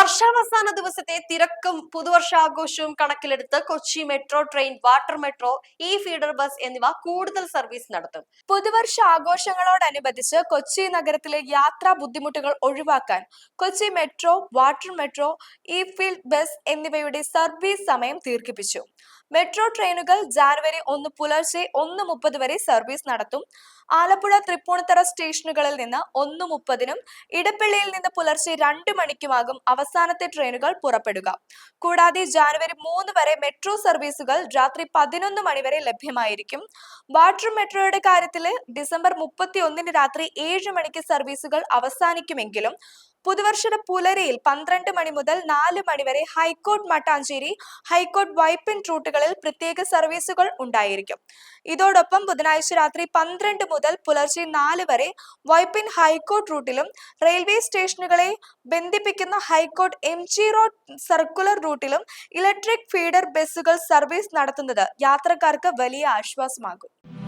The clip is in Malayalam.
വർഷാവസാന ദിവസത്തെ തിരക്കും പുതുവർഷാഘോഷവും കണക്കിലെടുത്ത് Kochi metro train water metro e feeder bus എന്നിവ കൂടുതൽ സർവീസ് നടത്തും. പുതുവർഷ ആഘോഷങ്ങളോടനുബന്ധിച്ച് കൊച്ചി നഗരത്തിലെ യാത്രാ ബുദ്ധിമുട്ടുകൾ ഒഴിവാക്കാൻ Kochi metro water metro e field bus എന്നിവയുടെ സർവീസ് സമയം ദീർഘിപ്പിച്ചു. മെട്രോ ട്രെയിനുകൾ ജാനുവരി ഒന്ന് പുലർച്ചെ ഒന്ന് മുപ്പത് വരെ സർവീസ് നടത്തും. ആലപ്പുഴ തൃപ്പൂണിത്തറ സ്റ്റേഷനുകളിൽ നിന്ന് ഒന്ന് മുപ്പതിനും ഇടപ്പള്ളിയിൽ നിന്ന് പുലർച്ചെ രണ്ട് മണിക്കുമാകും അവസാനത്തെ ട്രെയിനുകൾ പുറപ്പെടുക. കൂടാതെ ജാനുവരി മൂന്ന് വരെ മെട്രോ സർവീസുകൾ രാത്രി പതിനൊന്ന് മണിവരെ ലഭ്യമായിരിക്കും. വാട്ടർ മെട്രോയുടെ കാര്യത്തിൽ ഡിസംബർ മുപ്പത്തി ഒന്നിന് രാത്രി ഏഴ് മണിക്ക് സർവീസുകൾ അവസാനിക്കുമെങ്കിലും പുതുവർഷ പുലരിയിൽ പന്ത്രണ്ട് മണി മുതൽ നാല് മണി വരെ high court Mattancherry high court Vypin റൂട്ടുകളിൽ പ്രത്യേക സർവീസുകൾ ഉണ്ടായിരിക്കും. ഇതോടൊപ്പം ബുധനാഴ്ച രാത്രി പന്ത്രണ്ട് മുതൽ പുലർച്ചെ നാല് വരെ വൈപ്പിൻ ഹൈക്കോർട്ട് റൂട്ടിലും റെയിൽവേ സ്റ്റേഷനുകളെ ബന്ധിപ്പിക്കുന്ന high court M G road circular റൂട്ടിലും electric feeder ബസ്സുകൾ സർവീസ് നടത്തുന്നത് യാത്രക്കാർക്ക് വലിയ ആശ്വാസമാകും.